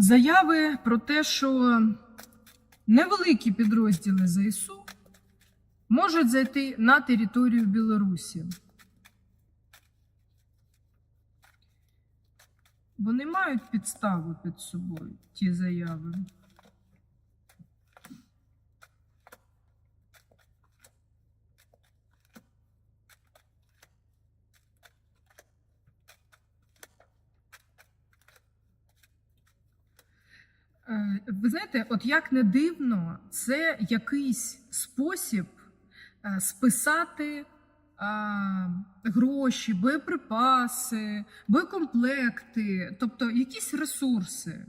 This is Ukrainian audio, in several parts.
Заяви про те, що невеликі підрозділи ЗСУ можуть зайти на територію Білорусі. Вони мають підставу під собою, ті заяви. Е, Ви знаєте, от як не дивно, це якийсь спосіб е, списати гроші, боєприпаси, боєкомплекти, тобто якісь ресурси.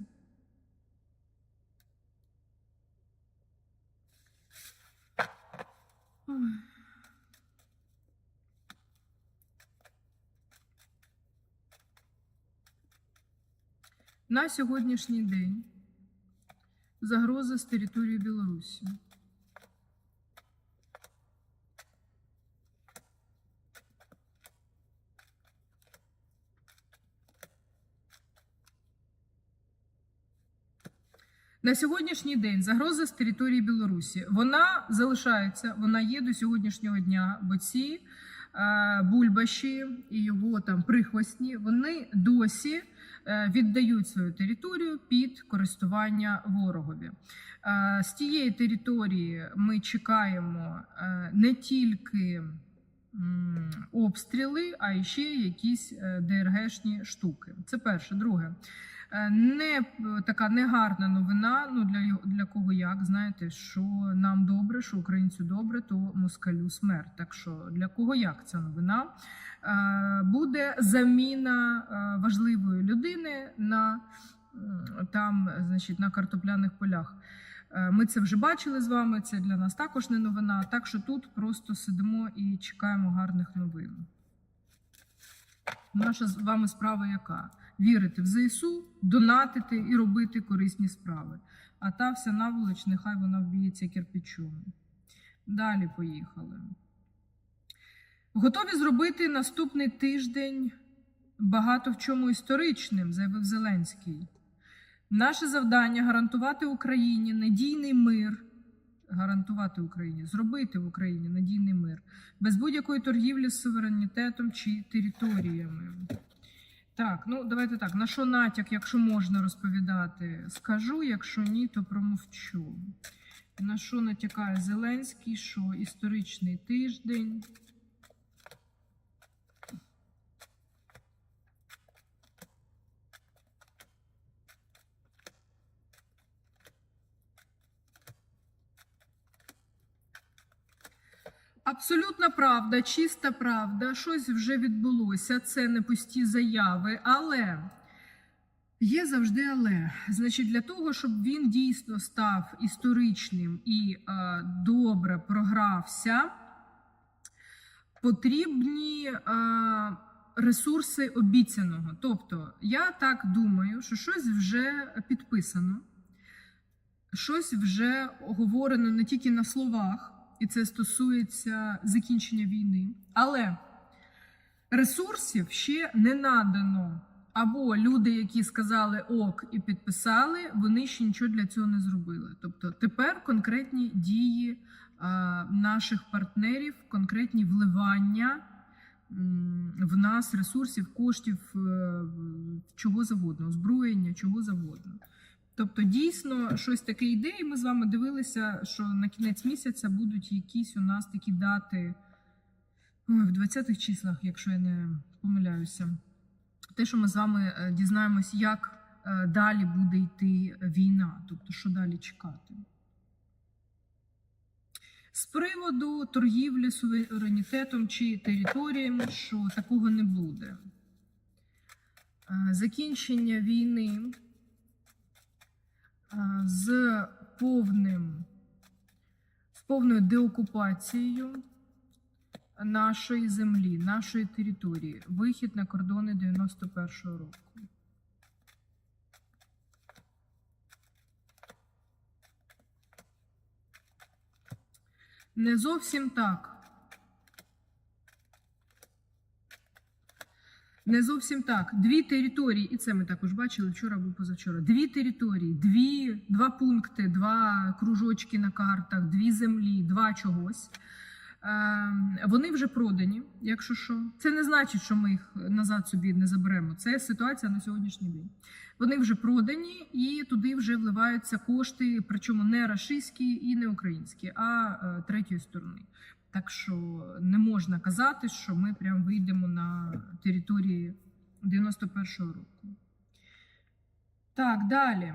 На сьогоднішній день загроза з території Білорусі. На сьогоднішній день загроза з території Білорусі. Вона залишається, вона є до сьогоднішнього дня, бо ці е, бульбаші і його там прихвостні, вони досі віддають свою територію під користування ворогові. Е, З тієї території ми чекаємо е, не тільки обстріли, а й ще якісь е, ДРГшні штуки. Це перше. Друге. Е, Не е, така негарна новина. Ну для для кого як знаєте, що нам добре, що українцю добре, то москалю смерть. Так що для кого як ця новина? Е, Буде заміна важливої людини на там, значить, на картопляних полях. Ми це вже бачили з вами. Це для нас також не новина. Так що тут просто сидимо і чекаємо гарних новин. Наша з вами справа яка? Вірити в ЗСУ, донатити і робити корисні справи. А та вся наволоч, нехай вона вб'ється кирпичом. Далі поїхали. Готові зробити наступний тиждень багато в чому історичним, заявив Зеленський. Наше завдання гарантувати Україні надійний мир. Гарантувати Україні, зробити в Україні надійний мир без будь-якої торгівлі з суверенітетом чи територіями. Так, ну давайте так. На що натяк, якщо можна розповідати, скажу, якщо ні, то промовчу. На що натякає Зеленський, що історичний тиждень. Абсолютна правда, чиста правда, щось вже відбулося. Це не пусті заяви, але є завжди але. Значить, для того, щоб він дійсно став історичним і е, добре програвся, потрібні е, ресурси обіцяного. Тобто, я так думаю, що щось вже підписано, щось вже оговорено не тільки на словах і це стосується закінчення війни. Але ресурсів ще не надано. Або люди, які сказали ок і підписали, вони ще нічого для цього не зробили. Тобто тепер конкретні дії а, наших партнерів, конкретні вливання в нас ресурсів, коштів, е, чого завгодно, озброєння, чого завгодно. Тобто, дійсно, щось таке йде, і ми з вами дивилися, що на кінець місяця будуть якісь у нас такі дати в 20-х числах, якщо я не помиляюся. Те, що ми з вами е, дізнаємось, як е, далі буде йти війна, тобто, що далі чекати. З приводу торгівлі суверенітетом чи територіями, що такого не буде. Е, Закінчення війни з повним з повною деокупацією нашої землі, нашої території, вихід на кордони 91-го року. Не зовсім так. Не зовсім так. Дві території, і це ми також бачили вчора або позавчора. Дві території, дві, два пункти, два кружочки на картах, дві землі, два чогось. Е, Вони вже продані, якщо що. Це не значить, що ми їх назад собі не заберемо. Це ситуація на сьогоднішній день. Вони вже продані і туди вже вливаються кошти, причому не рашистські і не українські, а е, третьої сторони. Так що не можна казати, що ми прям вийдемо на території 91-го року. Так, далі.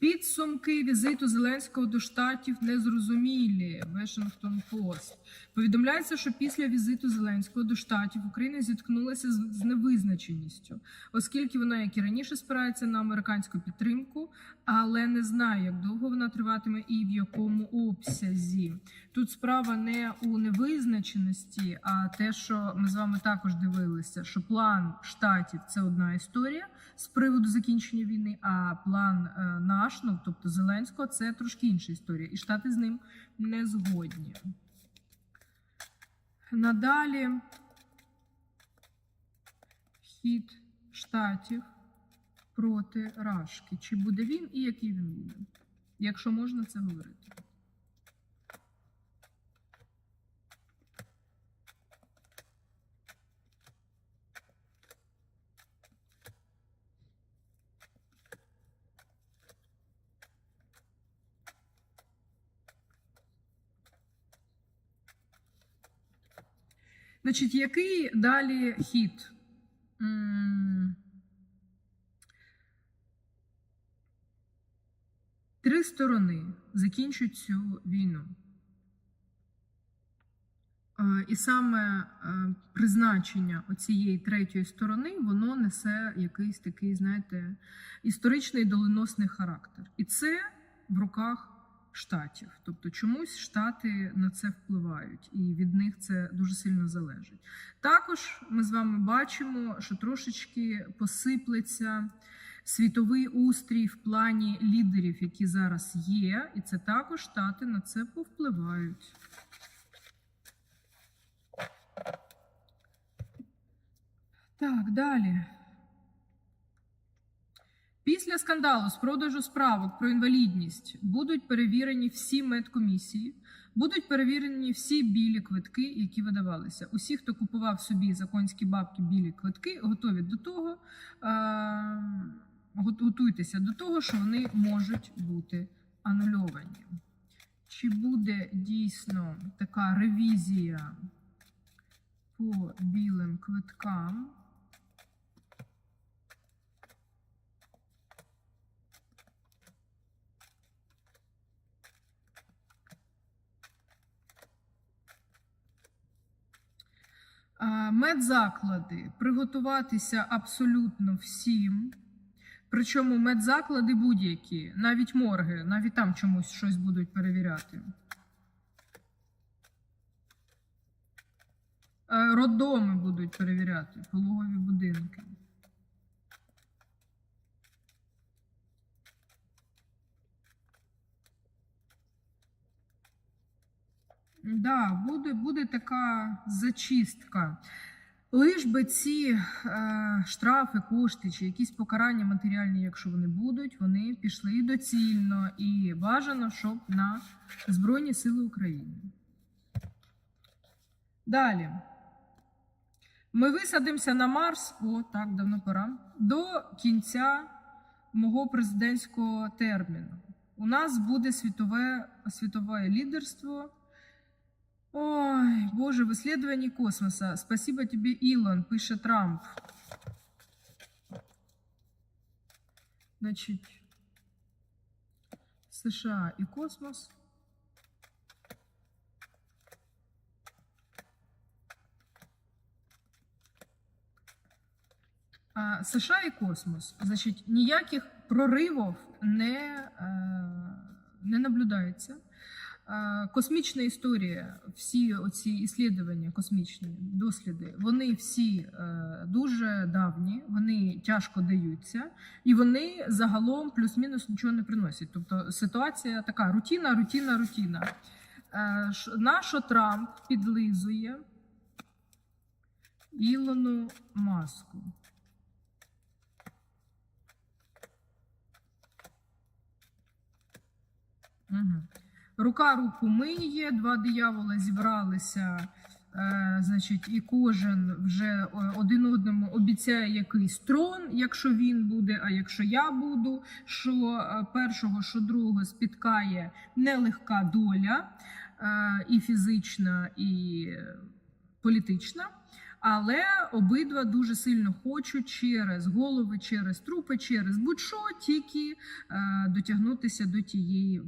Підсумки візиту Зеленського до штатів незрозумілі. Washington Post. Повідомляється, що після візиту Зеленського до штатів Україна зіткнулася з невизначеністю, оскільки вона, як і раніше, спирається на американську підтримку, але не знає, як довго вона триватиме і в якому обсязі. Тут справа не у невизначеності, а те, що ми з вами також дивилися, що план штатів це одна історія з приводу закінчення війни, а план е, наш, ну тобто Зеленського, це трошки інша історія, і штати з ним не згодні. Надалі хід штатів проти Рашки. Чи буде він і який він буде? Якщо можна це говорити. Значить, який далі хід? Три сторони закінчують цю війну. Е, І саме е, призначення оцієї третьої сторони воно несе якийсь такий, знаєте, історичний доленосний характер. І це в руках штатів. Тобто чомусь штати на це впливають, і від них це дуже сильно залежить. Також ми з вами бачимо, що трошечки посиплеться світовий устрій в плані лідерів, які зараз є, і це також штати на це повпливають. Так, далі. Після скандалу з продажу справок про інвалідність будуть перевірені всі медкомісії, будуть перевірені всі білі квитки, які видавалися. Усі, хто купував собі законські бабки білі квитки, готові до того, е- готуйтеся до того, що вони можуть бути анульовані. Чи буде дійсно така ревізія по білим квиткам? А, Медзаклади приготуватися абсолютно всім. Причому медзаклади будь-які, навіть морги, навіть там чомусь щось будуть перевіряти. Е, Роддоми будуть перевіряти, пологові будинки. Да, буде, буде така зачистка. Лиш би ці е, штрафи, кошти чи якісь покарання матеріальні, якщо вони будуть, вони пішли доцільно і бажано, щоб на Збройні Сили України. Далі. Ми висадимося на Марс, о, так, давно пора, до кінця мого президентського терміну. У нас буде світове, світове лідерство. Ой, боже, в исследовании космоса. Спасибо тебе, Илон, пише Трамп. Значит, США и космос. А, США і космос. Значить, ніяких проривів не, е, не наблюдається. Космічна історія, всі оці іслідування, космічні досліди, вони всі е, дуже давні, вони тяжко даються, і вони загалом плюс-мінус нічого не приносять. Тобто ситуація така: рутіна, рутіна, рутіна. Е, ш- На що Трамп підлизує Ілону Маску. Угу. Рука руку миє, два диявола зібралися, е, значить, і кожен вже е, один одному обіцяє якийсь трон, якщо він буде, а якщо я буду. Що е, першого, що другого спіткає нелегка доля, е, і фізична, і політична. Але обидва дуже сильно хочуть через голови, через трупи, через будь-що тільки е, дотягнутися до тієї